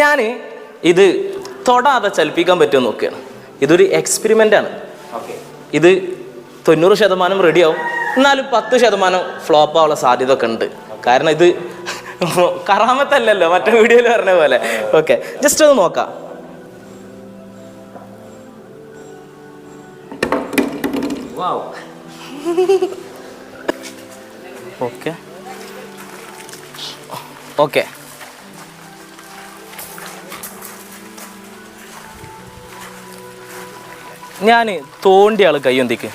ഞാൻ ഇത് തൊടാതെ ചലിപ്പിക്കാൻ പറ്റുമോ നോക്കുകയാണ്. ഇതൊരു എക്സ്പെരിമെന്റ് ആണ്. ഓക്കെ ഇത് തൊണ്ണൂറ് ശതമാനം റെഡിയാവും എന്നാലും പത്ത് ശതമാനം ഫ്ലോപ്പ് ആവാനുള്ള സാധ്യത ഒക്കെ ഉണ്ട്. കാരണം ഇത് കറാമത്തല്ലല്ലോ മറ്റേ വീഡിയോയിൽ പറഞ്ഞ പോലെ. ഓക്കെ ജസ്റ്റ് ഒന്ന് നോക്കാം. ഓക്കെ ഓക്കെ ഞാൻ തോണ്ടിയ ആൾ കയ്യൊന്തിക്ക്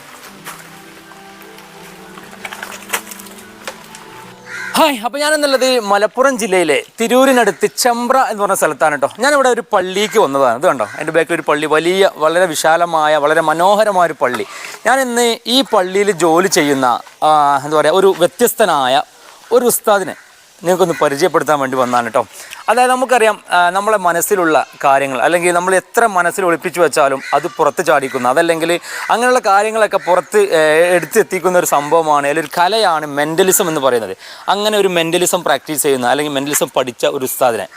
ഹായ് അപ്പോൾ ഞാൻ എന്നുള്ളത് മലപ്പുറം ജില്ലയിലെ തിരൂരിനടുത്ത് ചെമ്പ്ര എന്ന് പറഞ്ഞ സ്ഥലത്താണ് കേട്ടോ. ഞാനിവിടെ ഒരു പള്ളിക്ക് വന്നതാണ്. ഇത് കണ്ടോ? എന്റെ ബാക്കിൽ ഒരു പള്ളി. വലിയ വളരെ വിശാലമായ വളരെ മനോഹരമായ ഒരു പള്ളി. ഞാൻ ഇന്ന് ഈ പള്ളിയിൽ ജോലി ചെയ്യുന്ന എന്താ പറയുക ഒരു വ്യത്യസ്തനായ ഒരു ഉസ്താദിനെ നിങ്ങൾക്കൊന്ന് പരിചയപ്പെടുത്താൻ വേണ്ടി വന്നാണ് കേട്ടോ അതായത് നമുക്കറിയാം നമ്മളെ മനസ്സിലുള്ള കാര്യങ്ങൾ അല്ലെങ്കിൽ നമ്മൾ എത്ര മനസ്സിൽ ഒളിപ്പിച്ചു വെച്ചാലും അത് പുറത്ത് ചാടിക്കുന്ന. അതല്ലെങ്കിൽ അങ്ങനെയുള്ള കാര്യങ്ങളൊക്കെ പുറത്ത് എടുത്തെത്തിക്കുന്ന ഒരു സംഭവമാണ് അല്ലെങ്കിൽ ഒരു കലയാണ് മെന്റലിസം എന്ന് പറയുന്നത്. അങ്ങനെ ഒരു മെന്റലിസം പ്രാക്ടീസ് ചെയ്യുന്ന അല്ലെങ്കിൽ മെന്റലിസം പഠിച്ച ഒരു ഉസ്താദിനെ.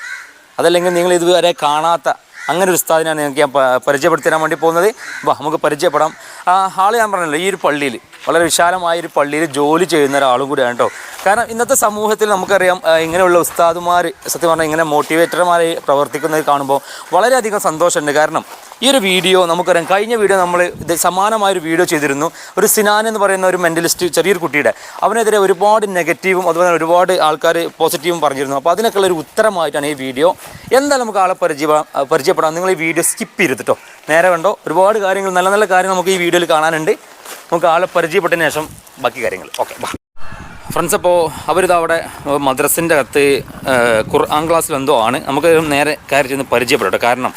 അതല്ലെങ്കിൽ നിങ്ങൾ ഇതുവരെ കാണാത്ത അങ്ങനെ ഒരു ഉസ്താദിനാണ് നിങ്ങൾക്ക് ഞാൻ പരിചയപ്പെടുത്തിരാൻ പരിചയപ്പെടുത്തി തരാൻ വേണ്ടി പോകുന്നത്. വാ നമുക്ക് പരിചയപ്പെടാം. ആ ആൾ ഞാൻ പറഞ്ഞല്ലോ ഈ ഒരു പള്ളിയിൽ വളരെ വിശാലമായ ഒരു പള്ളിയിൽ ജോലി ചെയ്യുന്ന ഒരാളും കൂടിയാണ് കേട്ടോ കാരണം ഇന്നത്തെ സമൂഹത്തിൽ നമുക്കറിയാം ഇങ്ങനെയുള്ള ഉസ്താദുമാർ സത്യം പറഞ്ഞാൽ ഇങ്ങനെ മോട്ടിവേറ്റർമാരെ പ്രവർത്തിക്കുന്നത് കാണുമ്പോൾ വളരെയധികം സന്തോഷമുണ്ട്. കാരണം ഈ ഒരു വീഡിയോ നമുക്കറിയാം. കഴിഞ്ഞ വീഡിയോ നമ്മൾ ഇത് സമാനമായ ഒരു വീഡിയോ ചെയ്തിരുന്നു. ഒരു സിനാൻ എന്ന് പറയുന്ന ഒരു മെന്റലിസ്റ്റ് ചെറിയൊരു കുട്ടിയുടെ. അവനെതിരെ ഒരുപാട് നെഗറ്റീവും അതുപോലെ ഒരുപാട് ആൾക്കാർ പോസിറ്റീവും പറഞ്ഞിരുന്നു. അപ്പോൾ അതിനൊക്കെയുള്ള ഒരു ഉത്തരമായിട്ടാണ് ഈ വീഡിയോ. എന്തായാലും നമുക്ക് ആളെ പരിചയ പരിചയപ്പെടാം. നിങ്ങൾ ഈ വീഡിയോ സ്കിപ്പ് ചെയ്തിട്ട് കേട്ടോ നേരെ കണ്ടോ? ഒരുപാട് കാര്യങ്ങൾ നല്ല നല്ല കാര്യങ്ങൾ നമുക്ക് ഈ വീഡിയോയിൽ കാണാനുണ്ട്. നമുക്ക് ആളെ പരിചയപ്പെട്ടതിന് ശേഷം ബാക്കി കാര്യങ്ങൾ. ഓക്കെ ഫ്രണ്ട്സ് അപ്പോൾ അവരിത് അവിടെ മദ്രസിന്റെ അകത്ത് ഖുർആൻ ക്ലാസ്സിൽ എന്തോ ആണ്. നമുക്ക് നേരെ കയറി ചെന്ന് പരിചയപ്പെടട്ടെ കാരണം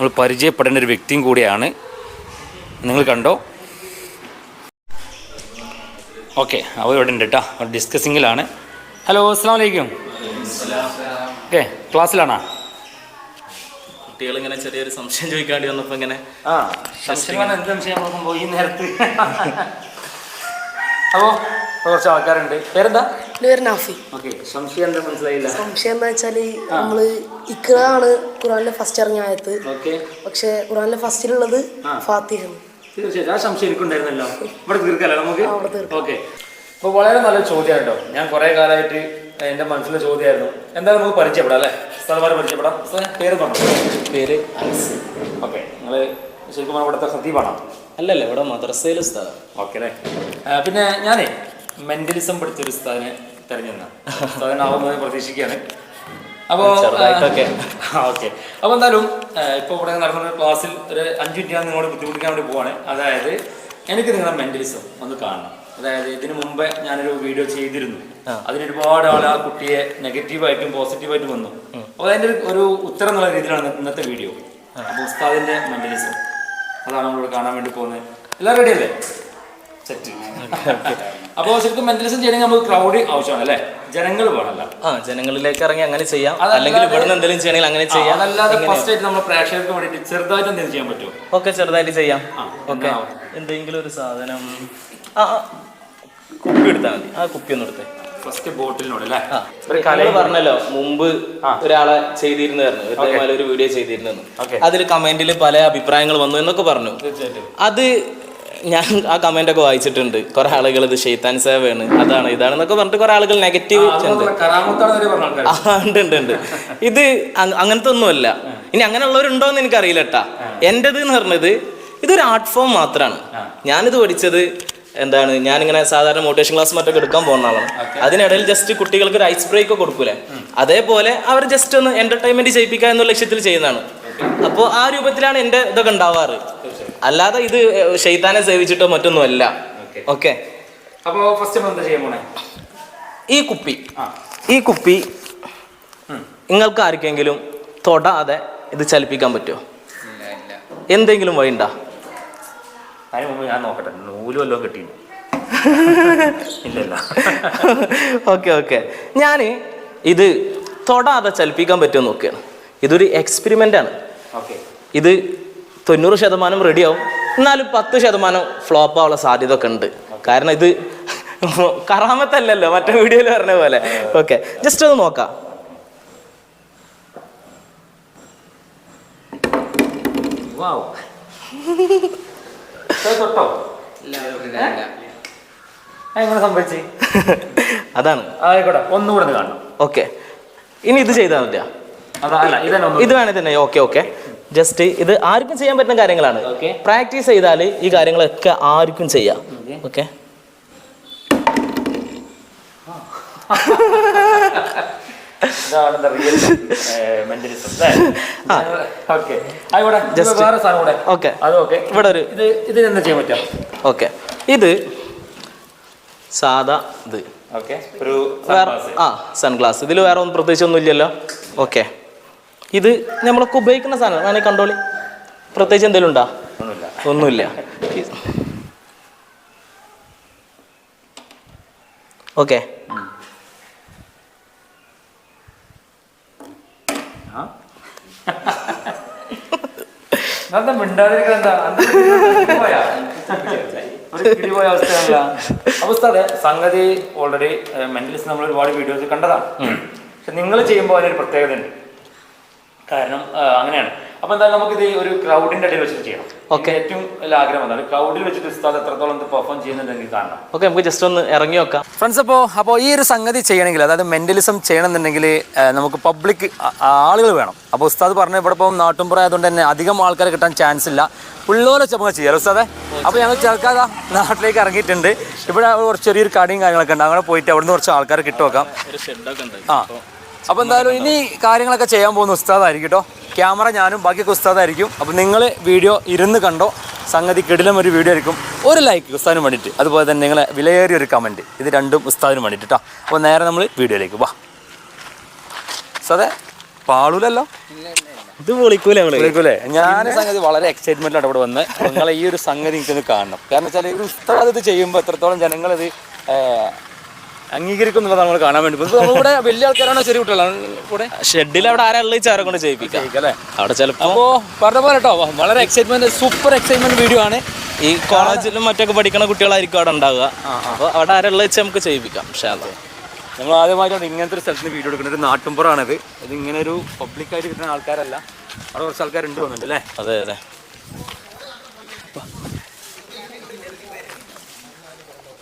നമ്മൾ പരിചയപ്പെടേണ്ട ഒരു വ്യക്തിയും കൂടിയാണ്. നിങ്ങൾ കണ്ടോ? ഓക്കെ അവ ഇവിടെ ഉണ്ട് കേട്ടോ അവർ ഡിസ്കസിങ്ങിലാണ്. ഹലോ അസ്സാം വലൈക്കും ഓക്കെ ക്ലാസ്സിലാണോ? കുട്ടികളിങ്ങനെ ചെറിയൊരു സംശയം ചോദിക്കാണ്ടി വന്നപ്പോൾ ഇങ്ങനെ ആ സംശയമാണ് എന്ത് സംശയം? നോക്കുമ്പോൾ ഈ നേരത്ത്. അപ്പോൾ കുറച്ച് ആൾക്കാരുണ്ട്. പേരെന്താ? എന്റെ പേര് നാഫി. ഓക്കെ സംശയം എന്താ മനസ്സിലായില്ല? സംശയം എന്താ വെച്ചാൽ നമ്മൾ ഇക്രാണ് ഖുറാനിലെ ഫസ്റ്റ് ഇറങ്ങിയ ആയത്ത്. ഓക്കെ. പക്ഷെ ഖുറാനിലെ ഫസ്റ്റിലുള്ളത് ഫാത്തിഹാണ് തീർച്ചയായിട്ടും. ആ സംശയം എനിക്കുണ്ടായിരുന്നല്ലോ. ഇവിടെ തീർക്കല്ലേ നമുക്ക്? ആ, ഇവിടെ തീർക്കാം. ഓക്കെ. അപ്പോൾ വളരെ നല്ല ചോദ്യമാണ് കേട്ടോ. ഞാൻ കുറേ കാലമായിട്ട് എന്റെ മനസ്സിലെ ചോദ്യമായിരുന്നു. എന്തായാലും നമുക്ക് പരിചയപ്പെടാം അല്ലേ? സ്ഥലമാരെ പരിചയപ്പെടാം. ഉസ്താദേ, പേര് പറഞ്ഞു? പേര് അൻസ് ഓക്കെ നിങ്ങൾ ശരിക്കും പറഞ്ഞാൽ ഇവിടുത്തെ സത്യമാണോ അല്ലല്ല ഇവിടെ മദ്രസയിൽ സ്ഥലം ഓക്കെ അല്ലേ? ആ, പിന്നെ ഞാനേ മെന്റലിസം പഠിച്ചൊരു ഉസ്താദിനെ തെരഞ്ഞെന്ന. ഉസ്താദിനാവുന്നത് പ്രതീക്ഷിക്കുകയാണ്. ചെറുതായിട്ടൊക്കെ. ഓക്കെ. അപ്പൊ എന്തായാലും ഇപ്പൊ ഇവിടെ നടന്ന ക്ലാസ്സിൽ ഒരു അഞ്ച് മിനിറ്റ് ഞാൻ നിങ്ങളോട് ബുദ്ധിമുട്ടിക്കാൻ വേണ്ടി പോവാണ്. അതായത് എനിക്ക് നിങ്ങളുടെ മെന്റലിസം ഒന്ന് കാണണം. അതായത് ഇതിനു മുമ്പേ ഞാനൊരു വീഡിയോ ചെയ്തിരുന്നു. അതിന് ഒരുപാട് ആൾ ആ കുട്ടിയെ നെഗറ്റീവായിട്ടും പോസിറ്റീവായിട്ടും വന്നു. അപ്പോൾ അതിന്റെ ഒരു- ഒരു ഉത്തരം എന്നുള്ള രീതിയിലാണ് ഇന്നത്തെ വീഡിയോ അപ്പോൾ ഉസ്താദിന്റെ മെന്റലിസം അതാണ് നമ്മളിവിടെ കാണാൻ വേണ്ടി പോകുന്നത്. എല്ലാവരും റെഡി അല്ലേ? സെറ്റ് അപ്പോൾ ശരിക്കും മെന്റലിസം ചെയ്യണമെങ്കിൽ നമുക്ക് ക്രൗഡ് ആവശ്യമാണ് അല്ലേ? ജനങ്ങൾ വേണമല്ല. ആ ജനങ്ങളിലേക്ക് ഇറങ്ങി അങ്ങനെ ചെയ്യാം. അല്ലെങ്കിൽ അല്ലെങ്കിൽ ഇവിടുന്ന് എന്തെങ്കിലും ചെയ്യണമെങ്കിൽ അങ്ങനെ ചെയ്യാം. അതല്ലാതെ ഫസ്റ്റ് ആയിട്ട് നമ്മൾ പ്രേക്ഷകർക്ക് വേണ്ടിയിട്ട് ചെറുതായിട്ട് എന്തെങ്കിലും ചെയ്യാൻ പറ്റുമോ? ഓക്കെ ചെറുതായിട്ട് ചെയ്യാം. ഓക്കെ. എന്തെങ്കിലും ഒരു സാധനം. ആ കുപ്പി എടുത്താൽ മതി. ആ കുപ്പി ഒന്ന് എടുത്തേ. ഫസ്റ്റ് ബോട്ടിലിനോട് അല്ലേ? ഒരു കലയിൽ പറഞ്ഞല്ലോ മുമ്പ്. ഒരാളെ ചെയ്തിരുന്നായിരുന്നു. ഇതേപോലെ ഒരു വീഡിയോ ചെയ്തിരുന്നു. അതിൽ കമന്റിൽ പല അഭിപ്രായങ്ങൾ വന്നു എന്നൊക്കെ പറഞ്ഞു. അത് ഞാൻ ആ കമന്റ് ഒക്കെ വായിച്ചിട്ടുണ്ട്. കുറെ ആളുകൾ ഇത് ഷെയ്ത്താൻ സേവയാണ്. അതാണ് ഇതാണെന്നൊക്കെ പറഞ്ഞിട്ട് കുറെ ആളുകൾ നെഗറ്റീവ് ഉണ്ട് ഇത് അങ്ങനത്തെ ഒന്നുമല്ല. ഇനി അങ്ങനെയുള്ളവരുണ്ടോ എന്ന് എനിക്കറിയില്ല കേട്ടാ എന്റെത് എന്ന് പറഞ്ഞത് ഇതൊരു ആർട്ട് ഫോം മാത്രമാണ് ഞാനിത് പഠിച്ചത് എന്താണ് ഞാൻ ഇങ്ങനെ സാധാരണ മോട്ടിവേഷൻ ക്ലാസ് മറ്റൊക്കെ എടുക്കാൻ പോകുന്ന ആളാണ്. അതിനിടയിൽ ജസ്റ്റ് കുട്ടികൾക്ക് ഒരു ഐസ് ബ്രേക്ക് കൊടുക്കൂലേ? അതേപോലെ അവർ ജസ്റ്റ് ഒന്ന് എന്റർടൈൻമെന്റ് ചെയ്യിപ്പിക്കുക എന്നുള്ള ലക്ഷ്യത്തിൽ ചെയ്യുന്നതാണ്. അപ്പോൾ ആ രൂപത്തിലാണ് എന്റെ ഇതൊക്കെ ഉണ്ടാവാറ്. അല്ലാതെ ഇത് ഷെയ്ത്താനെ സേവിച്ചിട്ടോ മറ്റൊന്നും അല്ല. ഓക്കെ അപ്പോൾ ഫസ്റ്റ് നമ്മൾ എന്താ ചെയ്യാൻ പോണേ? ഈ കുപ്പി. ഈ കുപ്പി നിങ്ങൾക്ക് ആർക്കെങ്കിലും തൊടാതെ ഇത് ചലിപ്പിക്കാൻ പറ്റുമോ എന്തെങ്കിലും വഴി അതിന് മുമ്പ് ഞാൻ നോക്കട്ടെ. നൂൽ വല്ലതും കിട്ടിയിരുന്നു ഇല്ലല്ല. ഓക്കെ ഓക്കെ ഞാൻ ഇത് തൊടാതെ ചലിപ്പിക്കാൻ പറ്റുമോ നോക്കുകയാണ്. ഇതൊരു എക്സ്പെരിമെന്റ് ആണ്. ഇത് തൊണ്ണൂറ് ശതമാനം റെഡിയാവും എന്നാലും പത്ത് ശതമാനം ഫ്ലോപ്പ് ആവാനുള്ള സാധ്യത ഒക്കെ ഉണ്ട്. കാരണം ഇത് കറാമത്തല്ലല്ലോ മറ്റേ വീഡിയോയിൽ പറഞ്ഞ പോലെ. ഓക്കെ ജസ്റ്റ് ഒന്ന് നോക്കാം. അതാണ്. ഒന്നുകൂടെ കാണണം. ഓക്കെ ഇനി ഇത് ചെയ്താൽ മതിയാ? അതാ അല്ല ഇതന്നെ ഒന്ന് ഇത് വേണേ തന്നെ. ഓക്കെ ഓക്കെ ജസ്റ്റ് ഇത് ആർക്കും ചെയ്യാൻ പറ്റുന്ന കാര്യങ്ങളാണ്. പ്രാക്ടീസ് ചെയ്താൽ ഈ കാര്യങ്ങളൊക്കെ ആർക്കും ചെയ്യാം. ഓക്കെ ഇവിടെ ഒരു ഇത് ഓക്കെ സാധാ ഇത്. ആ സൺഗ്ലാസ് ഇതിൽ വേറെ ഒന്നും പ്രത്യേകിച്ച് ഒന്നും ഇല്ലല്ലോ ഓക്കെ ഇത് നമ്മളൊക്കെ ഉപയോഗിക്കുന്ന സാധനം വേണമെങ്കിൽ കണ്ടോളി. പ്രത്യേകിച്ച് എന്തെങ്കിലും ഉണ്ടോ? ഒന്നുമില്ല. ഓക്കെ. അവസ്ഥ അതെ. സംഗതി ഓൾറെഡി മെന്റലിസ്റ്റ് നമ്മൾ ഒരുപാട് വീഡിയോസ് കണ്ടതാണ്. പക്ഷെ നിങ്ങൾ ചെയ്യുമ്പോൾ അതിനൊരു പ്രത്യേകത ഉണ്ട് കാരണം അങ്ങനെയാണ്. അപ്പൊ എന്തായാലും നമുക്ക് ഇത് ഒരു ക്രൗഡിന്റെ ഇടയിൽ വെച്ചിട്ട് ചെയ്യണം. ഓക്കെ. ഏറ്റവും വലിയ ആഗ്രഹം അതാണ്. ക്രൗഡിൽ വെച്ചിട്ട് ഉസ്താദ് എത്രത്തോളം പെർഫോം ചെയ്യുന്നുണ്ടെങ്കിൽ കാണണം. ഓക്കെ നമുക്ക് ജസ്റ്റ് ഒന്ന് ഇറങ്ങി നോക്കാം. ഫ്രണ്ട്സ് അപ്പോ അപ്പോ ഈ ഒരു സംഗതി ചെയ്യണമെങ്കിൽ അതായത് മെന്റലിസം ചെയ്യണമെന്നുണ്ടെങ്കിൽ നമുക്ക് പബ്ലിക് ആളുകൾ വേണം. അപ്പോൾ ഉസ്താദ് പറഞ്ഞ ഇവിടെ ഇപ്പം നാട്ടുമ്പുറം ആയതുകൊണ്ട് തന്നെ അധികം ആൾക്കാർ കിട്ടാൻ ചാൻസ് ഇല്ല. ഉള്ളോലെ നമുക്ക് ചെയ്യാം ഉസ്താദേ? അപ്പോൾ ഞങ്ങൾ ചെറുക്കാതാ നാട്ടിലേക്ക് ഇറങ്ങിയിട്ടുണ്ട്. ഇവിടെ കുറച്ച് ചെറിയൊരു കടയും കാര്യങ്ങളൊക്കെ ഉണ്ട്. അങ്ങനെ പോയിട്ട് അവിടുന്ന് കുറച്ച് ആൾക്കാർ ഉണ്ട്. ആ. അപ്പോൾ എന്തായാലും ഇനി കാര്യങ്ങളൊക്കെ ചെയ്യാൻ പോകുന്ന ഉസ്താദായിരിക്കും കേട്ടോ. ക്യാമറ ഞാനും ബാക്കിയൊക്കെ ഉസ്താദായിരിക്കും. അപ്പോൾ നിങ്ങൾ വീഡിയോ ഇരുന്ന് കണ്ടോ. സംഗതി കിടിലം ഒരു വീഡിയോ ആയിരിക്കും. ഒരു ലൈക്ക് ഉസ്താദിന് വേണ്ടിയിട്ട്. അതുപോലെ തന്നെ നിങ്ങളെ വിലയേറിയ ഒരു കമന്റ് ഇത് രണ്ടും ഉസ്താദിന് വേണ്ടിയിട്ട് കേട്ടോ അപ്പോൾ നേരെ നമ്മൾ വീഡിയോയിലേക്ക് വാ. സതെ പാളൂലല്ലോ? ഇത് വിളിക്കൂലേ വിളിക്കൂലേ? ഞാൻ സംഗതി വളരെ എക്സൈറ്റ്മെന്റിലാണ് ഇവിടെ വന്ന്. നിങ്ങളെ ഈ ഒരു സംഗതി എനിക്കൊന്ന് കാണണം. കാരണം വെച്ചാൽ ഒരു ഉസ്താദ് ഇത് ചെയ്യുമ്പോൾ എത്രത്തോളം ജനങ്ങളിത് അംഗീകരിക്കും എന്നുള്ളത് നമ്മൾ കാണാൻ വേണ്ടി. നമ്മളിവിടെ വലിയ ആൾക്കാരാണോ ചെറിയ കുട്ടികളാണ്? കൂടെ? ഷെഡിൽ അവിടെ ആരാ ഉള്ളത്? ചാരെ കൊണ്ട് ചെയ്യിപ്പിക്കാം അല്ലേ? അവിടെ ചിലപ്പോ അപ്പോ പറഞ്ഞ പോലെ കേട്ടോ വളരെ എക്സൈറ്റ്മെന്റ് സൂപ്പർ എക്സൈറ്റ്മെന്റ് വീഡിയോ ആണ്. ഈ കോളേജിലും മറ്റൊക്കെ പഠിക്കുന്ന കുട്ടികളായിരിക്കും അവിടെ ഉണ്ടാവുക. അപ്പോൾ അവിടെ ആരുള്ള വെച്ച് നമുക്ക് ചെയ്യിപ്പിക്കാം പക്ഷേ അതെ നമ്മൾ ആദ്യമായിട്ടാണ് ഇങ്ങനത്തെ ഒരു സ്ഥലത്തിന് വീഡിയോ എടുക്കുന്നത്. ഒരു നാട്ടുമ്പുറാണിത് ഇത് ഇങ്ങനെ ഒരു പബ്ലിക്കായിട്ട് കിട്ടുന്ന ആൾക്കാരല്ല. അവിടെ കുറച്ച് ആൾക്കാരുണ്ട് തോന്നുന്നുണ്ട് അല്ലേ? അതെ അതെ.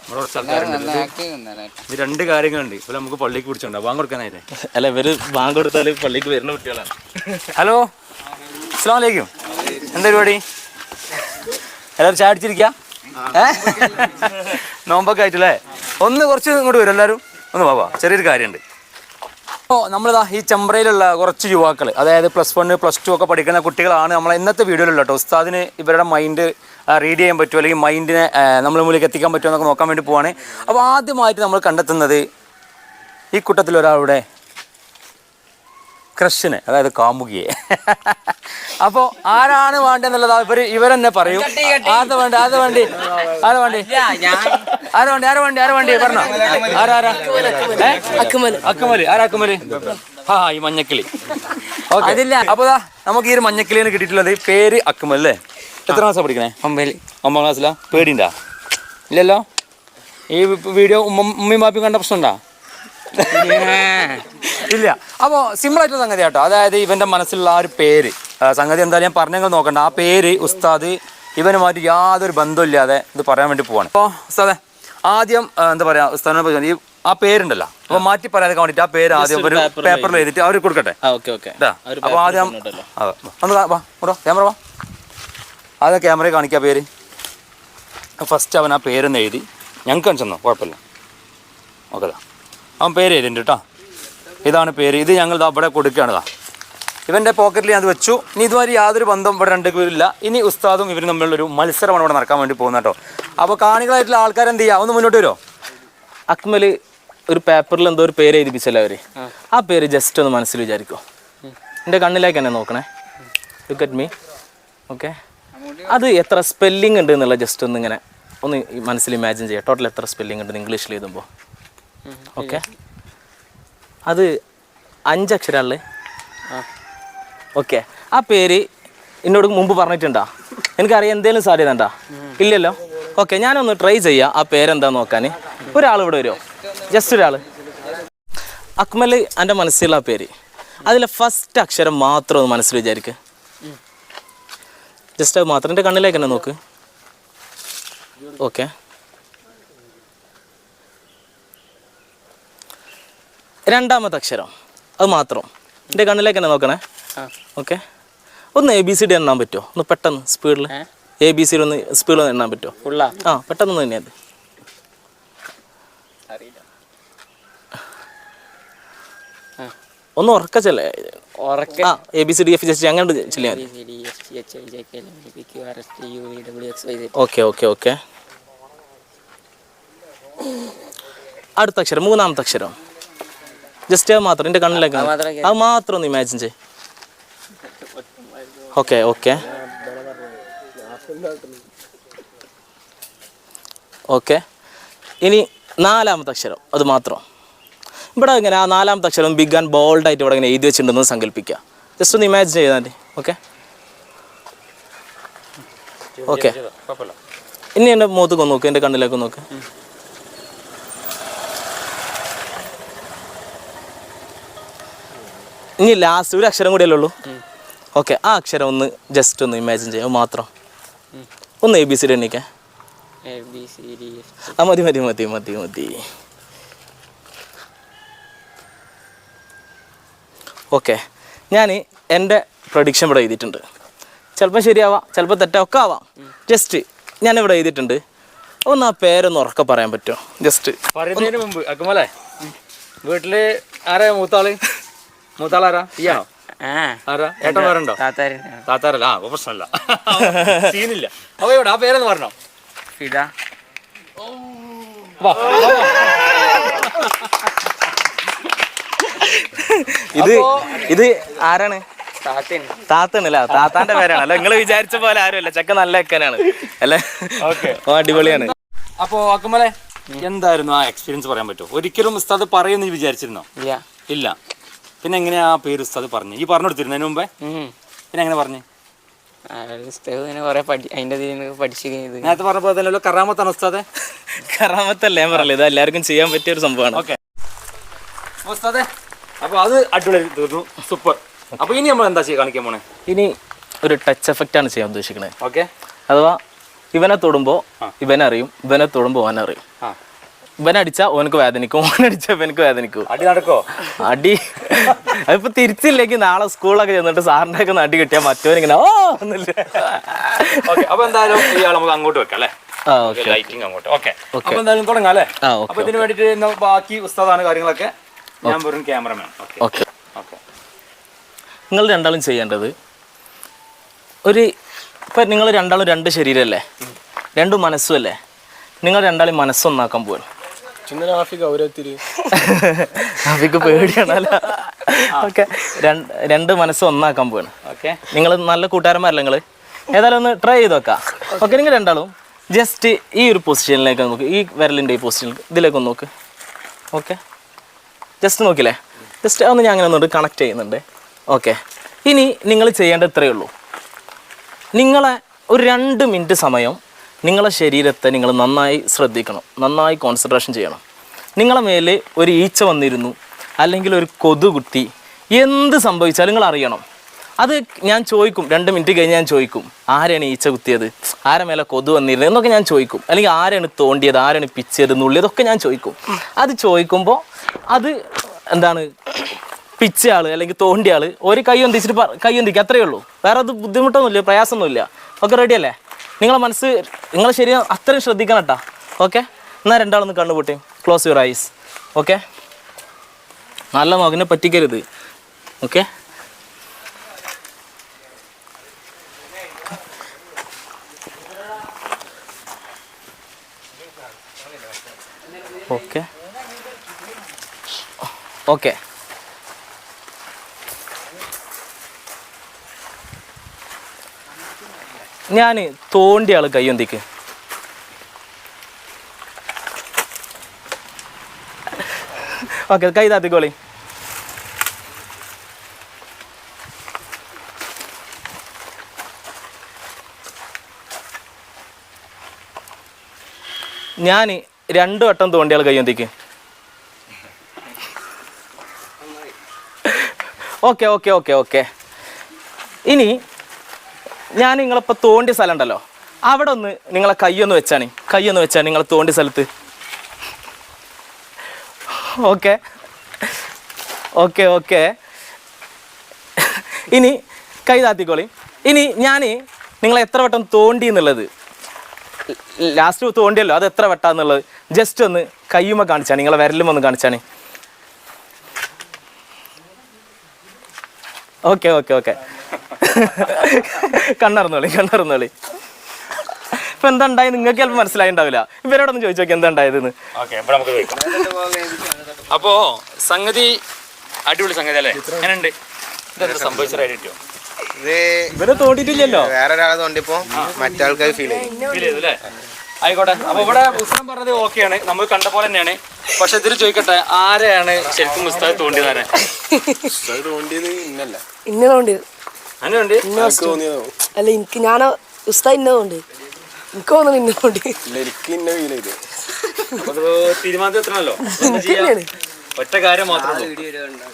നമ്മുടെ കുറച്ച് ആൾക്കാരുണ്ട് ഇത് രണ്ട് കാര്യങ്ങളുണ്ട്. ഇപ്പൊ നമുക്ക് പള്ളിക്ക് പിടിച്ചോണ്ട? ബാങ്ക് കൊടുക്കാനായിട്ട്. അല്ല ഇവർ ബാങ്ക് കൊടുത്താൽ പള്ളിക്ക് വരുന്ന കുട്ടികളാണ്. ഹലോ? അസ്സാം വലൈക്കും എന്താ പരിപാടി? എല്ലാവരും ചാടിച്ചിരിക്ക നോമ്പൊക്കെ ആയിട്ടല്ലേ? ഒന്ന് കുറച്ച് ഇങ്ങോട്ട് വരും എല്ലാവരും. ഒന്ന് വാ വാ. ചെറിയൊരു കാര്യമുണ്ട്. അപ്പോൾ നമ്മളിതാ ഈ ചെമ്പ്രയിലുള്ള കുറച്ച് യുവാക്കൾ അതായത് പ്ലസ് വൺ പ്ലസ് ടു ഒക്കെ പഠിക്കുന്ന കുട്ടികളാണ് നമ്മളെ ഇന്നത്തെ വീഡിയോയിലുള്ള കേട്ടോ. ഉസ്താദിന് ഇവരുടെ മൈൻഡ് റീഡ് ചെയ്യാൻ പറ്റുമോ അല്ലെങ്കിൽ മൈൻഡിനെ നമ്മൾ മുന്നിലേക്ക് എത്തിക്കാൻ പറ്റുമോ എന്നൊക്കെ നോക്കാൻ വേണ്ടി പോവാണ്. അപ്പോൾ ആദ്യമായിട്ട് നമ്മൾ കണ്ടെത്തുന്നത് ഈ കൂട്ടത്തിൽ ഒരാളുടെ ക്രഷിനെ അതായത് കാമുകിയെ. അപ്പോൾ ആരാണ് വേണ്ടെന്നുള്ളത് ഇവർ ഇവരെന്നെ പറയും. ആരുടെ വേണ്ടി ആരുടെ വേണ്ടി? ആരാ വേണ്ടി? ആരാ വേണ്ടി ആരാ വേണ്ടി ആരാ വേണ്ടി? പറഞ്ഞോ. ആരാരാ ആരാ അക്കുമൽ അക്കുമൽ. ആരാ അക്കുമൽ? ഹാ ഈ മഞ്ഞക്കിളി. ഓക്കെ. അപ്പൊ നമുക്ക് ഈ ഒരു മഞ്ഞക്കിളിന് കിട്ടിയിട്ടുള്ളത്. പേര് അക്കുമൽ അല്ലേ? എത്ര ക്ലാസ്സാ പഠിക്കണേ? ഒമ്പതിൽ ഒമ്പതാം ക്ലാസ്സിലാ? പേടിണ്ടാ? ഇല്ലല്ലോ? ഈ വീഡിയോ ഉമ്മ ഉമ്മയും ബാപ്പിയും കണ്ട പ്രശ്നമുണ്ടാ? ഇല്ല. അപ്പോൾ സിമ്പിൾ ആയിട്ട് സംഗതി കേട്ടോ അതായത് ഇവന്റെ മനസ്സിലുള്ള ആ ഒരു പേര്. സംഗതി എന്തായാലും ഞാൻ പറഞ്ഞെങ്കിൽ നോക്കണ്ട. ആ പേര് ഉസ്താദ് ഇവനുമായിട്ട് യാതൊരു ബന്ധമില്ലാതെ ഇത് പറയാൻ വേണ്ടി പോവാണ്. അപ്പോൾ ഉസ്താദെ ആദ്യം എന്താ പറയാ ഉസ്താദിനെ പറ്റി ഈ ആ പേരുണ്ടല്ലോ. അപ്പൊ മാറ്റി പറയാതെ വേണ്ടിട്ട് ആ പേര് ആദ്യം ഒരു പേപ്പറിൽ എഴുതിട്ട് അവർ കൊടുക്കട്ടെ. അപ്പൊ ആദ്യം ക്യാമറ വാ. ആദ്യം ക്യാമറയിൽ കാണിക്കുക പേര്. ഫസ്റ്റ് അവൻ ആ പേരൊന്ന് എഴുതി. ഞങ്ങൾക്ക് കാണിച്ചെന്നോ കുഴപ്പമില്ല. ഓക്കെ അവൻ പേര് എഴുതിണ്ട് കേട്ടോ ഇതാണ് പേര്. ഇത് ഞങ്ങൾ ദാ ഇവിടെ കൊടുക്കുകയാണ് ദാ. ഇവന്റെ പോക്കറ്റിൽ ഞാൻ അത് വെച്ചു. ഇനി ഇതുവരെ യാതൊരു ബന്ധം ഇവിടെ രണ്ട് പേരില്ല ഇനി ഉസ്താദും ഇവരും തമ്മിലുള്ളൊരു മത്സരമാണ് ഇവിടെ നടക്കാൻ വേണ്ടി പോകുന്നത് കേട്ടോ അപ്പോൾ കാണികളായിട്ടുള്ള ആൾക്കാർ എന്ത് ചെയ്യുക ഒന്ന് മുന്നോട്ട് വരുമോ അക്മൽ ഒരു പേപ്പറിൽ എന്തോ ഒരു പേര് എഴുതിപ്പിച്ചല്ലോ അവർ. ആ. പേര് ജസ്റ്റ് ഒന്ന് മനസ്സിൽ വിചാരിക്കുമോ എന്റെ കണ്ണിലേക്ക് തന്നെ നോക്കണേ. ലുക്ക് അറ്റ് മീ ഓക്കെ അത് എത്ര സ്പെല്ലിംഗ് ഉണ്ട് എന്നുള്ള ജസ്റ്റ് ഒന്ന് ഇങ്ങനെ ഒന്ന് മനസ്സിൽ ഇമാജിൻ ചെയ്യുക ടോട്ടൽ എത്ര സ്പെല്ലിംഗ് ഉണ്ട് ഇംഗ്ലീഷിൽ എഴുതുമ്പോൾ ഓക്കെ അത് അഞ്ചക്ഷരമുള്ളത് ഓക്കെ ആ പേര് എന്നോട് മുമ്പ് പറഞ്ഞിട്ടുണ്ടോ? എനിക്കറിയാം എന്തെങ്കിലും സാധ്യത ഉണ്ടോ? ഇല്ലല്ലോ. ഓക്കെ ഞാനൊന്ന് ട്രൈ ചെയ്യാം. ആ പേരെന്താ നോക്കാൻ? ഒരാൾ ഇവിടെ വരുമോ ജസ്റ്റ് ഒരാൾ അക്മൽ എന്റെ മനസ്സിലുള്ള ആ പേര്. അതിലെ ഫസ്റ്റ് അക്ഷരം മാത്രം ഒന്ന് മനസ്സിൽ വിചാരിക്ക്. ജസ്റ്റ് അത് മാത്രം എന്റെ കണ്ണിലേക്ക് തന്നെ നോക്ക്. ഓക്കെ രണ്ടാമത്തെ അക്ഷരം. അത് മാത്രം. എന്റെ കണ്ണിലേക്ക് തന്നെ നോക്കണേ. ഓക്കെ ഒന്ന് എ ബി സി ഡി എണ്ണാൻ പറ്റുമോ? ഒന്ന് പെട്ടെന്ന് സ്പീഡിൽ എ ബി സി ഡി ഒന്ന് സ്പീഡിൽ ഒന്ന് എണ്ണാൻ പറ്റുമോ? ആ പെട്ടെന്ന് തന്നെ അത്. ഒന്ന് ഉറക്കച്ചല്ലേ A B C D F just അങ്ങനെ ചെല്ലിയാൽ മതി ഓക്കെ ഓക്കെ ഓക്കെ അടുത്ത അക്ഷരം മൂന്നാമത്തെ അക്ഷരം. ജസ്റ്റ് അത് മാത്രം എന്റെ കണ്ണിലേക്ക് അത് മാത്രം ഒന്ന് ഇമാജിൻ ചെയ് ഓക്കെ ഓക്കെ ഓക്കെ ഇനി നാലാമത്തെ അക്ഷരം അത് മാത്രം. ഇവിടെ ഇങ്ങനെ ആ നാലാമത്തെ അക്ഷരം ബിഗ് ആൻഡ് ബോൾഡ് ആയിട്ട് ഇവിടെ ഇങ്ങനെ എഴുതി വെച്ചിട്ടുണ്ടെന്ന് സങ്കല്പിക്കുക. ജസ്റ്റ് ഒന്ന് ഇമാജിൻ ചെയ്താൽ മതി. ഓക്കെ ഓക്കെ ഇനി എന്റെ മുഖത്തേക്ക് ഒന്ന് നോക്ക് എന്റെ കണ്ണിലേക്ക് ഒന്ന് നോക്ക്. ഇനി ലാസ്റ്റ് ഒരു അക്ഷരം കൂടിയല്ലേ ഉള്ളൂ. ഓക്കെ ആ അക്ഷരം ഒന്ന് ജസ്റ്റ് ഒന്ന് ഇമാജിൻ ചെയ്യാം. മാത്രം. ഒന്ന് എ ബി സി ഡി എണ്ണിക്കാം. ആ മതി മതി മതി മതി മതി. ഓക്കെ. ഞാൻ എന്റെ പ്രൊഡിക്ഷൻ ഇവിടെ എഴുതിയിട്ടുണ്ട്. ചിലപ്പോൾ ശരിയാവാം ചിലപ്പോൾ തെറ്റൊക്കെ ആവാം. ജസ്റ്റ് ഞാൻ ഇവിടെ എഴുതിയിട്ടുണ്ട്. ഒന്ന് ആ പേരൊന്ന് ഉറക്കെ പറയാൻ പറ്റുമോ? ജസ്റ്റ് പറയുന്നതിന് മുമ്പ് അക്കുമല്ലേ വീട്ടിൽ ആരാ മൂത്താൾ? മൂത്താളാരാ? ഈയാണോ ആരാ? ഏട്ടൻ താത്താരല്ല. ആ പ്രശ്നമല്ല. സീനില്ല. അപ്പൊ ഇവിടെ ആ പേരെന്ന് പറഞ്ഞോ. ഫിദ. വാ, ഇത് ഇത് ആരാണ്? താത്തണല്ലോ താത്താന്റെ പേരാണ്. അല്ല? നിങ്ങൾ വിചാരിച്ച പോലെ ആരുമല്ല. ചെക്ക നല്ല അക്കനാണ് അല്ലേ? അടിപൊളിയാണ്. അപ്പോ അക്കുമലെ എന്തായിരുന്നു ആ എക്സ്പീരിയൻസ് പറയാൻ പറ്റുമോ? ഒരിക്കലും ഉസ്താദ് പറയുമെന്ന് വിചാരിച്ചിരുന്നോ? ഇല്ല. ഇല്ല. പിന്നെ എങ്ങനെയാ ആ പേര് ഉസ്താദ് പറഞ്ഞു? ഈ പറഞ്ഞു കൊടുത്തിരുന്നതിന് മുമ്പേ? പിന്നെ എങ്ങനെ പറഞ്ഞു? നേരത്തെ കറാമത്താണ് ഉസ്താദ്? കറാമത്തല്ലേ ഞാൻ പറഞ്ഞത്? ഇത് എല്ലാവർക്കും ചെയ്യാൻ പറ്റിയ ഒരു സംഭവമാണ്. ഓക്കെ. ഉസ്താദെ അപ്പൊ അത് അടിപൊളി തീർന്നു സൂപ്പർ അപ്പൊ ഇനി നമ്മൾ എന്താ ചെയ്യാൻ കാണിക്കാൻ പോണേ? ഇനി ഒരു ടച്ച് എഫക്റ്റ് ആണ് ചെയ്യാൻ ഉദ്ദേശിക്കുന്നത് ഓക്കെ അഥവാ ഇവനെ തൊടുമ്പോൾ ഇവനെ അറിയും ഇവനെ തൊടുമ്പോൾ ഓനറിയും ഇവനടിച്ചാൽ ഓനക്ക് വേദനിക്കും ഓനടിച്ച ഇവനക്ക് വേദനിക്കും. അടി നടക്കോ? അടി. അതിപ്പോ തിരിച്ചില്ലെങ്കിൽ നാളെ സ്കൂളിലൊക്കെ ചെന്നിട്ട് സാറിന്റെ ഒക്കെ നടി കിട്ടിയാൽ മറ്റവനിങ്ങനെ ഓ! ഒന്നില്ല അപ്പൊ എന്തായാലും ഇയാൾ നമുക്ക് അങ്ങോട്ട് വെക്കാം അല്ലേ? ലൈറ്റിംഗ് അങ്ങോട്ട്. ഓക്കെ അപ്പൊ എന്തായാലും തുടങ്ങാം അല്ലേ? അപ്പൊ ഇതിന് വേണ്ടിട്ട് ബാക്കി ഉസ്താദാണ് കാര്യങ്ങളൊക്കെ. ഞാൻ വെറും ക്യാമറമാൻ. ഓക്കെ ഓക്കെ നിങ്ങൾ രണ്ടാളും ചെയ്യേണ്ടത് ഒരു ഇപ്പം നിങ്ങൾ രണ്ടാളും രണ്ട് ശരീരമല്ലേ രണ്ട് മനസ്സും അല്ലേ നിങ്ങൾ രണ്ടാളും മനസ്സൊന്നാക്കാൻ പോവാണ്. അതൊക്കെ പേടിയാണല്ലോ. ഓക്കെ. രണ്ട് മനസ്സ് ഒന്നാക്കാൻ പോവാണ്. ഓക്കെ നിങ്ങൾ നല്ല കൂട്ടുകാരന്മാരല്ല നിങ്ങൾ ഏതായാലും ഒന്ന് ട്രൈ ചെയ്ത് നോക്കാം. ഓക്കെ നിങ്ങൾ രണ്ടാളും ജസ്റ്റ് ഈ ഒരു പൊസിഷനിലേക്ക് നോക്ക്. ഈ വിരലിന്റെ ഈ പൊസിഷനിലേക്ക് ഇതിലേക്ക് ഒന്ന് നോക്ക്. ഓക്കെ ജസ്റ്റ് നോക്കില്ലേ ജസ്റ്റ് ഒന്ന് ഞാൻ അങ്ങനെ ഒന്നുകൊണ്ട് കണക്ട് ചെയ്യുന്നുണ്ട്. ഓക്കെ ഇനി നിങ്ങൾ ചെയ്യേണ്ടത് ഇത്രയേ ഉള്ളൂ. നിങ്ങളെ ഒരു രണ്ട് മിനിറ്റ് സമയം നിങ്ങളെ ശരീരത്തെ നിങ്ങൾ നന്നായി ശ്രദ്ധിക്കണം. നന്നായി കോൺസെൻട്രേഷൻ ചെയ്യണം. നിങ്ങളെ മേലെ ഒരു ഈച്ച വന്നിരുന്നു. അല്ലെങ്കിൽ ഒരു കൊതു കുത്തി എന്ത് സംഭവിച്ചാലും നിങ്ങൾ അറിയണം അത് ഞാൻ ചോദിക്കും. രണ്ട് മിനിറ്റ് കഴിഞ്ഞ് ഞാൻ ചോദിക്കും. ആരാണ് ഈച്ച കുത്തിയത്? ആരെ മേലെ കൊതു വന്നിരുന്നത് എന്നൊക്കെ ഞാൻ ചോദിക്കും. അല്ലെങ്കിൽ ആരാണ് തോണ്ടിയത്? ആരാണ് പിച്ചത് നുള്ളിയതൊക്കെ ഞാൻ ചോദിക്കും. അത് ചോദിക്കുമ്പോൾ അത് എന്താണ്? പിച്ച ആൾ അല്ലെങ്കിൽ തോണ്ടിയ ആൾ ഒരു കൈ ഒന്തിച്ചിട്ട് കൈ ഒന്തിക്കുക അത്രയേ ഉള്ളൂ. വേറെ അത് ബുദ്ധിമുട്ടൊന്നുമില്ല പ്രയാസമൊന്നുമില്ല. ഒക്കെ റെഡിയല്ലേ നിങ്ങളെ മനസ്സ് നിങ്ങളെ ശരീരം അത്രയും ശ്രദ്ധിക്കണം കേട്ടാ. ഓക്കെ? എന്നാൽ രണ്ടാളൊന്ന് കണ്ണുപൂട്ടി ക്ലോസ് യുവർ ഐസ് ഓക്കെ? നല്ല നോക്കിനെ പറ്റിക്കരുത്. ഓക്കെ? ഓക്കെ. ഓക്കെ. ഞാൻ തോണ്ടി ആൾ കയ്യൊന്തിക്ക് ഓക്കെ കൈ താത്തിക്കോളി ഞാൻ രണ്ടു വട്ടം തോണ്ടിയാൽ കയ്യൊന്തിക്ക് ഓക്കെ ഓക്കെ ഓക്കെ ഓക്കെ. ഇനി ഞാൻ നിങ്ങളിപ്പോൾ തോണ്ടിയ സ്ഥലം ഉണ്ടല്ലോ. അവിടെ ഒന്ന് നിങ്ങളെ കൈയൊന്ന് വെച്ചാണ്. കൈയൊന്ന് വെച്ചാണ് നിങ്ങൾ തോണ്ടിയ സ്ഥലത്ത്. ഓക്കെ. Okay okay. ഇനി കൈ താത്തിക്കോളി. ഇനി ഞാൻ നിങ്ങൾ എത്ര വട്ടം തോണ്ടി എന്നുള്ളത് ലാസ്റ്റ് തോണ്ടിയല്ലോ അത് എത്ര വെട്ടാന്നുള്ളത്? ജസ്റ്റ് ഒന്ന് കയ്യുമ്മ കാണിച്ചാണ് നിങ്ങളെ വിരലും ഒന്ന് കാണിച്ചാണ്. ഓക്കെ ഓക്കെ ഓക്കെ കണ്ണറന്നോളി കണ്ണറന്നോളി. ഇപ്പൊ എന്താ ഉണ്ടായത്? നിങ്ങൾക്ക് ചിലപ്പോൾ മനസ്സിലായിണ്ടാവില്ല. ഇവരോടൊന്ന് ചോദിച്ചു നോക്കി എന്താ ഉണ്ടായതെന്ന്. അപ്പോ സംഗതി അടിപൊളി സംഗതി അല്ലേ? എങ്ങനെയുണ്ട്? ഇതെന്താ ഇത് ഇവരെ തോണ്ടിട്ടില്ലല്ലോ. വേറെ ഒരാളെ തോണ്ടിപ്പോ മറ്റാൾക്കാർ ഫീൽ ചെയ്യും. ഫീൽ ചെയ്തു അല്ലേ ആയിക്കോട്ടെ. അപ്പൊ ഇവിടെ പുസ്തകം പറഞ്ഞത് ഓക്കെയാണ്. നമ്മൾ കണ്ട പോലെ തന്നെയാണ്. പക്ഷെ ഇതിൽ ചോദിക്കട്ടെ ആരെയാണ് ശരിക്കും പുസ്തകം തോണ്ടി? ഇന്ന തോണ്ടിയത്. അങ്ങനെയുണ്ട് അല്ല എനിക്ക് ഞാൻ ഉസ്താദ് ഇന്ന തോണ്ടി എനിക്ക് തോന്നുന്നു ഇന്ന തോണ്ടി തീരുമാനത്തിൽ ചെയ്യാം. ഒറ്റ കാര്യം മാത്രമേ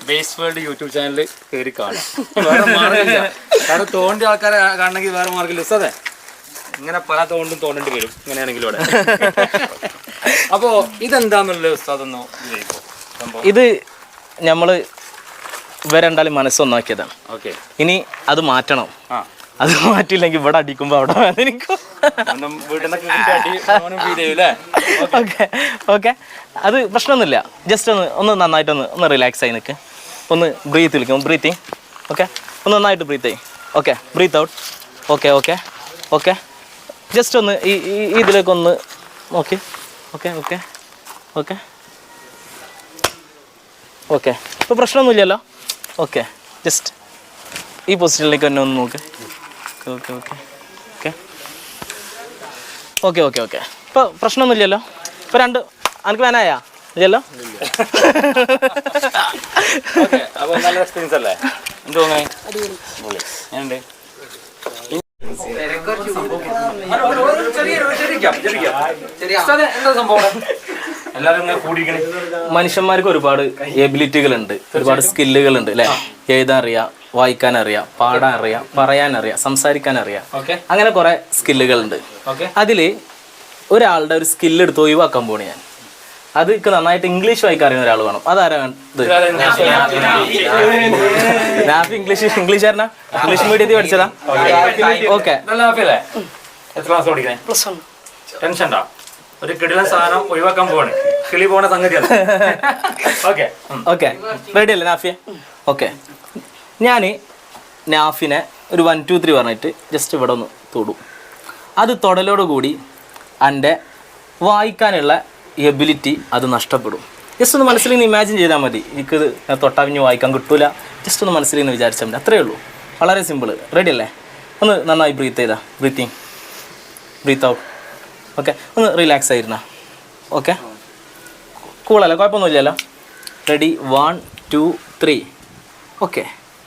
ബേസ് വേൾഡ് യൂട്യൂബ് ചാനലിൽ കയറി കാണാം. വേറെ മാർഗമില്ല. കാരണം തോണ്ടിയ ആൾക്കാരെ കാണണമെങ്കിൽ വേറെ മാർഗം ലിസ്സതെ ഇങ്ങനെ പല തോണ്ടും തോണ്ടേണ്ടി വരും. ഇങ്ങനെയാണെങ്കിലും ഇവിടെ. അപ്പോ ഇതെന്താന്നുള്ള ഉസ്താദൊന്നു ഇത് നമ്മൾ ഇവരെണ്ടാലും മനസ്സൊന്നാക്കിയതാണ്. ഓക്കെ. ഇനി അത് മാറ്റണം. അത് മാറ്റില്ലെങ്കിൽ ഇവിടെ അടിക്കുമ്പോൾ അവിടെ വേദനിക്കും ഓക്കെ ഓക്കെ അത് പ്രശ്നമൊന്നുമില്ല. ജസ്റ്റ് ഒന്ന് ഒന്ന് നന്നായിട്ട് ഒന്ന് ഒന്ന് റിലാക്സ് ആയി നിൽക്ക് ഒന്ന് ബ്രീത്ത് വിളിക്കും ബ്രീത്തിങ് ഓക്കെ ഒന്ന് നന്നായിട്ട് ബ്രീത്ത് ചെയ്യും. Okay breathe out okay okay okay just ഒന്ന് ഈ ഈ- ഈ ഇതിലേക്കൊന്ന് നോക്കി. ഓക്കെ ഓക്കെ ഓക്കെ ഓക്കെ ഇപ്പോൾ പ്രശ്നമൊന്നുമില്ലല്ലോ. ഓക്കെ ജസ്റ്റ് ഈ പൊസിഷനിലേക്ക് തന്നെ ഒന്ന് നോക്ക്. Okay okay okay. Okay. Okay okay ഇപ്പോൾ പ്രശ്നമൊന്നുമില്ലല്ലോ. ഇപ്പോൾ രണ്ട് അനക്ക് വേനായാ? ഇല്ലല്ലോ? നല്ല എക്സ്പീരിയൻസ് അല്ലേ? എന്ത് കൂടിയിരിക്കണേ. മനുഷ്യന്മാർക്ക് ഒരുപാട് എബിലിറ്റികളുണ്ട് ഒരുപാട് സ്കില്ലുകളുണ്ട് അല്ലേ? എഴുതാൻ അറിയാം വായിക്കാൻ അറിയാം പാടാൻ അറിയാം പറയാൻ അറിയാം സംസാരിക്കാൻ അറിയാം ഓക്കെ അങ്ങനെ കുറെ സ്കില്ലുകളുണ്ട്. ഓക്കെ അതിൽ ഒരാളുടെ ഒരു സ്കില്ല് എടുത്ത് ഒഴിവാക്കാൻ പോണു ഞാൻ. അത് ഇക്ക് നന്നായിട്ട് ഇംഗ്ലീഷ് വായിക്കാൻ അറിയുന്ന ഒരാൾ വേണം. അതാരാ ഇംഗ്ലീഷ് നാഫി ഇംഗ്ലീഷ് ആരണ ഇംഗ്ലീഷ് മീഡിയത്തിൽ പഠിച്ചതാ? ഓക്കെ നല്ല ഹാപ്പിയല്ലേ എത്ര ക്ലാസ് പഠിക്കണേ? പ്ലസ് വൺ ടെൻഷൻ ഉണ്ടോ? ഒരു കിടിലൻ സാധനം ഒഴിവാക്കാൻ പോവാണ്. കിളി പോണ സംഗതി ഓക്കെ ഓക്കെ റെഡി അല്ലേ നാഫിയ? ഓക്കെ ഞാൻ നാഫിനെ ഒരു വൺ ടു ത്രീ പറഞ്ഞിട്ട് ജസ്റ്റ് ഇവിടെ ഒന്ന് തൊടും. അത് തൊടലോടുകൂടി എന്റെ വായിക്കാനുള്ള എബിലിറ്റി അത് നഷ്ടപ്പെടും. ജസ്റ്റ് ഒന്ന് മനസ്സിൽ നിന്ന് ഇമാജിൻ ചെയ്താൽ മതി. എനിക്കിത് തൊട്ടാവിഞ്ഞ് വായിക്കാൻ കിട്ടൂല. ജസ്റ്റ് ഒന്ന് മനസ്സിൽ നിന്ന് വിചാരിച്ചാൽ മതി. അത്രയേ ഉള്ളൂ. വളരെ സിമ്പിൾ റെഡി അല്ലേ? ഒന്ന് നന്നായി ബ്രീത്ത് ചെയ്താൽ ബ്രീത്തിങ് ബ്രീത്ത് ഔട്ട് ഓക്കെ. ഒന്ന് റിലാക്സ് ആയിരുന്ന. ഓക്കെ. കൂളല്ലേ കുഴപ്പമൊന്നുമില്ലല്ലോ. Ready one two three okay.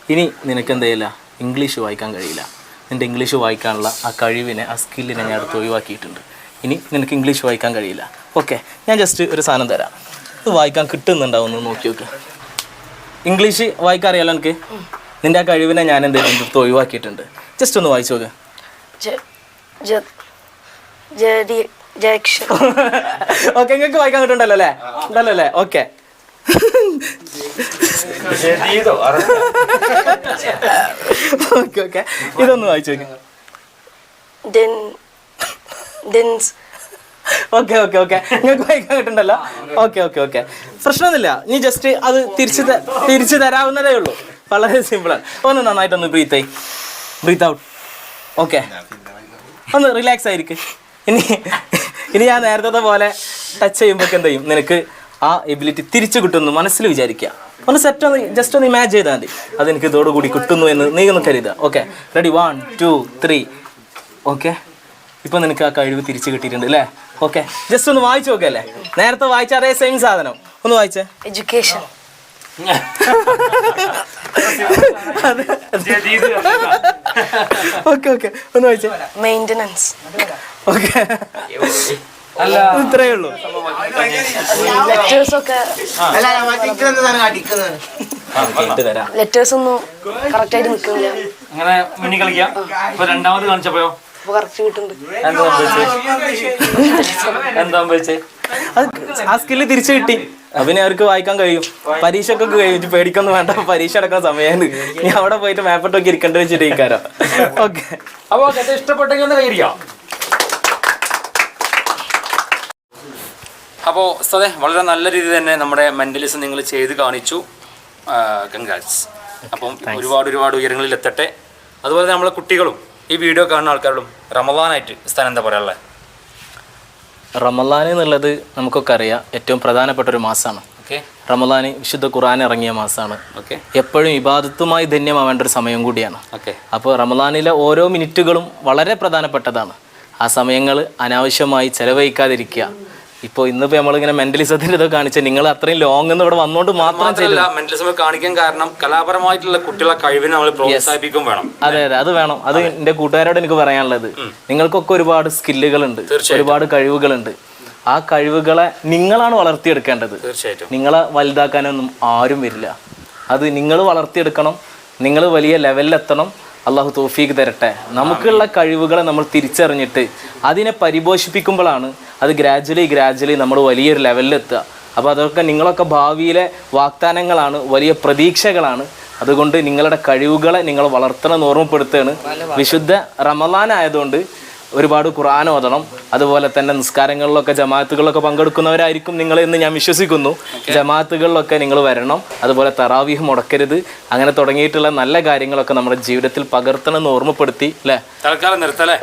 ഇനി നിനക്ക് എന്ത് ചെയ്യില്ല? ഇംഗ്ലീഷ് വായിക്കാൻ കഴിയില്ല. നിന്റെ ഇംഗ്ലീഷ് വായിക്കാനുള്ള ആ കഴിവിനെ ആ സ്കില്ലിനെ ഞാൻ അടുത്ത് ഒഴിവാക്കിയിട്ടുണ്ട്. ഇനി നിനക്ക് ഇംഗ്ലീഷ് വായിക്കാൻ കഴിയില്ല. ഓക്കെ. ഞാൻ ജസ്റ്റ് ഒരു സാധനം തരാം. ഇത് വായിക്കാൻ കിട്ടുന്നുണ്ടാവും ഒന്ന് നോക്കി നോക്ക്. ഇംഗ്ലീഷ് വായിക്കാൻ അറിയാലോ എനിക്ക് നിന്റെ ആ കഴിവിനെ ഞാൻ എന്തെങ്കിലും ഒഴിവാക്കിയിട്ടുണ്ട്. ജസ്റ്റ് ഒന്ന് വായിച്ചു നോക്ക്. ഓക്കെ നിങ്ങൾക്ക് വായിക്കാൻ കിട്ടുണ്ടല്ലോ അല്ലേ? ഉണ്ടല്ലോ അല്ലേ? ഓക്കെ. Okay okay. ഇതൊന്ന് വായിച്ചു ഓക്കെ ഓക്കെ ഓക്കെ. നിങ്ങൾക്ക് വായിക്കാൻ കിട്ടുന്നുണ്ടല്ലോ ഓക്കെ ഓക്കെ ഓക്കെ. പ്രശ്നമൊന്നുമില്ല. നീ ജസ്റ്റ് അത് തിരിച്ചു തിരിച്ചു തരാവുന്നതേ ഉള്ളൂ. വളരെ സിമ്പിളാണ് ഒന്ന് നന്നായിട്ടൊന്ന് ബ്രീത്ത് ആയി. Breathe out okay. ഒന്ന് റിലാക്സ് ആയിരിക്കും. ഇനി ഇനി ഞാൻ നേരത്തെ പോലെ ടച്ച് ചെയ്യുമ്പോൾ എന്ത് ചെയ്യും? നിനക്ക് ആ എബിലിറ്റി തിരിച്ചു കിട്ടുന്നു മനസ്സിൽ വിചാരിക്കുക. ഒന്ന് സെറ്റ് ഒന്ന് ജസ്റ്റ് ഒന്ന് ഇമാജ് ചെയ്താൽ മതി. അതെനിക്ക് ഇതോടുകൂടി കിട്ടുന്നു എന്ന് നീ ഒന്ന് കരുതുക okay ready one two three okay ഇപ്പം നിനക്ക് ആ കഴിവ് തിരിച്ചു കിട്ടിയിട്ടുണ്ട് അല്ലേ? ഓക്കെ ജസ്റ്റ് ഒന്ന് വായിച്ചു നോക്കല്ലേ നേരത്തെ വായിച്ച അതേ സെയിം സാധനം. ഒന്ന് വായിച്ചേ. Education okay okay. ഒന്ന് വായിച്ചേ. Maintenance okay. അല്ല. ഇത്രയേ ഉള്ളൂ. ലെറ്റേഴ്സ് ഒക്കെ ലെറ്റേഴ്സ് ഒന്നും കറക്റ്റായിട്ട് നിൽക്കുന്നില്ല അങ്ങനെ മുന്നിൽ കളിക്കാം. ഇപ്പൊ രണ്ടാമത് കാണിച്ചപ്പോയോ കറക്റ്റ് കിട്ടുന്നുണ്ട്. എന്താ എന്താ അത് ആ സ്കില്ല് തിരിച്ചു കിട്ടി. അവനെ അവർക്ക് വായിക്കാൻ കഴിയും. പരീക്ഷക്കൊക്കെ കഴിയും. പേടിക്കൊന്നും വേണ്ട. പരീക്ഷ അടക്കുന്ന സമയമാണ്. നീ അവിടെ പോയിട്ട് മാപ്പിട്ടൊക്കെ ഇരിക്കേണ്ടി വെച്ചിട്ടേക്കാരോ ഓക്കെ അപ്പൊ കഥ ഇഷ്ടപ്പെട്ടെങ്കിൽ ഒന്ന് അപ്പോൾ സതെ വളരെ നല്ല രീതിയിൽ തന്നെ നമ്മുടെ മെന്റലിസം നിങ്ങൾ ചെയ്ത് കാണിച്ചു. കൺഗ്രാറ്റ്സ് അപ്പം ഒരുപാട് ഒരുപാട് ഉയരങ്ങളിൽ എത്തട്ടെ. അതുപോലെ തന്നെ നമ്മളെ കുട്ടികളും ഈ വീഡിയോ കാണുന്ന ആൾക്കാരോടും റമദാനായിട്ട് സ്ഥലം എന്താ പറയാനുള്ളത് റമലാൻ എന്നുള്ളത് നമുക്കൊക്കെ അറിയാം. ഏറ്റവും പ്രധാനപ്പെട്ട ഒരു മാസമാണ്. ഓക്കെ. റമലാന് വിശുദ്ധ ഖുർആൻ ഇറങ്ങിയ മാസമാണ്. ഓക്കെ. എപ്പോഴും ഇബാദത്തുമായി ധന്യമാവേണ്ട ഒരു സമയം കൂടിയാണ്. ഓക്കെ. അപ്പോൾ റമലാനിലെ ഓരോ മിനിറ്റുകളും വളരെ പ്രധാനപ്പെട്ടതാണ്. ആ സമയങ്ങൾ അനാവശ്യമായി ചെലവഴിക്കാതിരിക്കുക. ഇപ്പോൾ ഇന്നിപ്പോൾ നമ്മളിങ്ങനെ മെന്റലിസത്തിന്റെ ഇതൊക്കെ കാണിച്ചാൽ നിങ്ങൾ അത്രയും ലോങ് എന്ന് ഇവിടെ വന്നോണ്ട് മാത്രം മെന്റലിസം കാണിക്കാൻ കാരണം കലാപരമായിട്ടുള്ള കുട്ടികളെ കഴിവിനെ നമ്മൾ പ്രോത്സാഹിപ്പിക്കും വേണം അതെ അതെ അത് വേണം. അത് എന്റെ കൂട്ടുകാരോട് എനിക്ക് പറയാനുള്ളത്. നിങ്ങൾക്കൊക്കെ ഒരുപാട് സ്കില്ലുകൾ ഉണ്ട് ഒരുപാട് കഴിവുകളുണ്ട്. ആ കഴിവുകളെ നിങ്ങളാണ് വളർത്തിയെടുക്കേണ്ടത്. തീർച്ചയായിട്ടും. നിങ്ങളെ വലുതാക്കാനൊന്നും ആരും വരില്ല. അത് നിങ്ങൾ വളർത്തിയെടുക്കണം. നിങ്ങൾ വലിയ ലെവലിലെത്തണം അള്ളാഹു തോഫീക്ക് തരട്ടെ. നമുക്കുള്ള കഴിവുകളെ നമ്മൾ തിരിച്ചറിഞ്ഞിട്ട് അതിനെ പരിപോഷിപ്പിക്കുമ്പോഴാണ് അത് ഗ്രാജ്വലി ഗ്രാജ്വലി നമ്മൾ വലിയൊരു ലെവലിലെത്തുക അപ്പോൾ അതൊക്കെ നിങ്ങളൊക്കെ ഭാവിയിലെ വാഗ്ദാനങ്ങളാണ് വലിയ പ്രതീക്ഷകളാണ്. അതുകൊണ്ട് നിങ്ങളുടെ കഴിവുകളെ നിങ്ങൾ വളർത്തണം എന്ന് ഓർമ്മപ്പെടുത്തുകയാണ്. വിശുദ്ധ റമലാൻ ആയതുകൊണ്ട് ഒരുപാട് ഖുർആൻ ഓതണം. അതുപോലെ തന്നെ നിസ്കാരങ്ങളിലൊക്കെ ജമാഅത്തുകളിലൊക്കെ പങ്കെടുക്കുന്നവരായിരിക്കും നിങ്ങൾ എന്ന് ഞാൻ വിശ്വസിക്കുന്നു. ജമാഅത്തുകളിലൊക്കെ നിങ്ങൾ വരണം. അതുപോലെ തറാവീഹ് മുടക്കരുത്. അങ്ങനെ തുടങ്ങിയിട്ടുള്ള നല്ല കാര്യങ്ങളൊക്കെ നമ്മുടെ ജീവിതത്തിൽ പകർത്തണം എന്ന് ഓർമ്മപ്പെടുത്തി അല്ലേ? തൽക്കാലം നിർത്തല്ലേ?